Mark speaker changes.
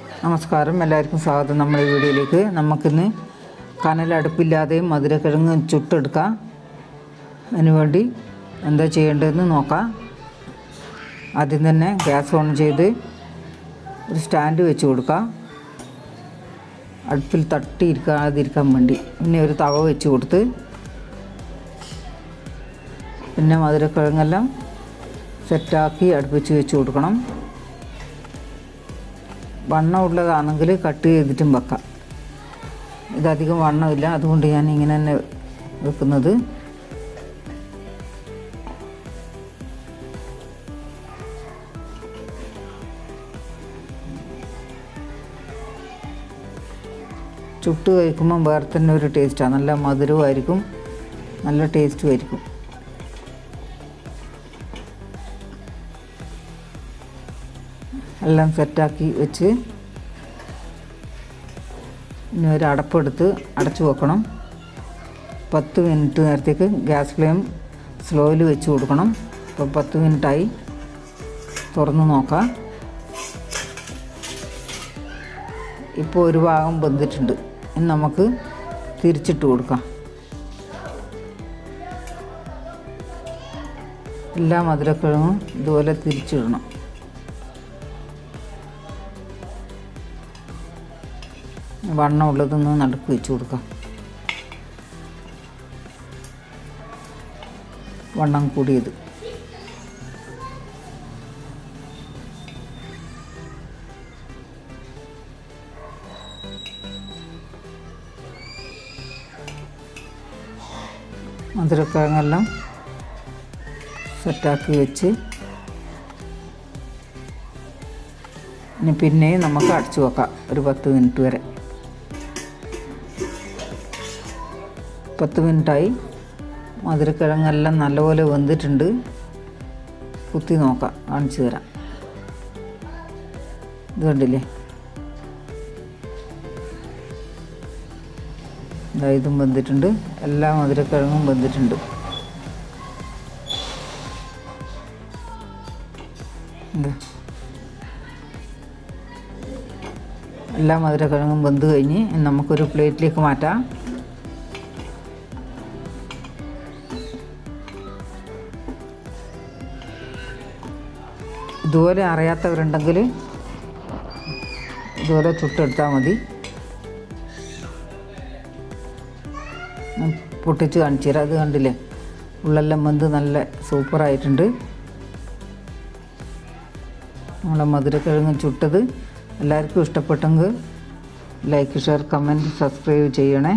Speaker 1: നമസ്കാരം. എല്ലാവർക്കും സ്വാഗതം നമ്മുടെ വീഡിയോയിലേക്ക്. നമുക്കിന്ന് കനലടുപ്പില്ലാതെയും മധുരക്കിഴങ്ങ് ചുട്ടെടുക്കാം. അതിനുവേണ്ടി എന്താ ചെയ്യേണ്ടതെന്ന് നോക്കാം. ആദ്യം തന്നെ ഗ്യാസ് ഓൺ ചെയ്ത് ഒരു സ്റ്റാൻഡ് വെച്ച് കൊടുക്കാം. അടുപ്പിൽ തട്ടിയിരിക്കാതിരിക്കാൻ വേണ്ടി. പിന്നെ ഒരു തവ വെച്ച് കൊടുത്ത് പിന്നെ മധുരക്കിഴങ്ങെല്ലാം സെറ്റാക്കി അടുപ്പിച്ച് വെച്ച് കൊടുക്കണം. വണ്ണം ഉള്ളതാണെങ്കിൽ കട്ട് ചെയ്തിട്ടും വെക്കാം. ഇതധികം വണ്ണമില്ല അതുകൊണ്ട് ഞാൻ ഇങ്ങനെ തന്നെ വെക്കുന്നത്. ചുട്ട് കഴിക്കുമ്പം വേറെ തന്നെ ഒരു ടേസ്റ്റാണ് നല്ല മധുരമായിരിക്കും നല്ല ടേസ്റ്റും എല്ലാം സെറ്റാക്കി വെച്ച് ഇനി ഒരു അടപ്പെടുത്ത് അടച്ചു വെക്കണം. പത്ത് മിനിറ്റ് നേരത്തേക്ക് ഗ്യാസ് ഫ്ലെയിം സ്ലോയിൽ വെച്ച് കൊടുക്കണം. ഇപ്പോൾ പത്ത് മിനിറ്റായി തുറന്ന് നോക്കാം. ഇപ്പോൾ ഒരു ഭാഗം വെന്തിട്ടുണ്ട്. ഇനി നമുക്ക് തിരിച്ചിട്ട് കൊടുക്കാം. എല്ലാ മധുരക്കിഴങ്ങും ഇതുപോലെ തിരിച്ചിടണം. വണ്ണം ഉള്ളതൊന്ന് നടുക്ക് വെച്ച് കൊടുക്കാം. വണ്ണം കൂടിയത്. മധുരക്കിഴങ്ങെല്ലാം സെറ്റാക്കി വെച്ച് ഇനി പിന്നെയും നമുക്ക് അടച്ചു വെക്കാം. ഒരു പത്ത് മിനിറ്റ് വരെ. പത്ത് മിനിറ്റായി. മധുരക്കിഴങ്ങെല്ലാം നല്ലപോലെ വെന്തിട്ടുണ്ട്. കുത്തി നോക്കാം കാണിച്ചു തരാം. ഇത് കണ്ടില്ലേ? ഇതാ വെന്തിട്ടുണ്ട്. എല്ലാ മധുരക്കിഴങ്ങും വെന്തിട്ടുണ്ട്. എല്ലാ മധുരക്കിഴങ്ങും വെന്ത് കഴിഞ്ഞ് നമുക്കൊരു പ്ലേറ്റിലേക്ക് മാറ്റാം. ഇതുപോലെ അറിയാത്തവരുണ്ടെങ്കിൽ ഇതുപോലെ ചുട്ടെടുത്താൽ മതി. പൊട്ടിച്ച് കാണിച്ചു തരാം അത് കണ്ടില്ലേ? ഉള്ളെല്ലാം വെന്ത് നല്ല സൂപ്പറായിട്ടുണ്ട്. നമ്മളെ മധുരക്കിഴങ്ങ് ചുട്ടത്. എല്ലാവർക്കും ഇഷ്ടപ്പെട്ടെങ്കിൽ ലൈക്ക് ഷെയർ കമന്റ് സബ്സ്ക്രൈബ് ചെയ്യണേ.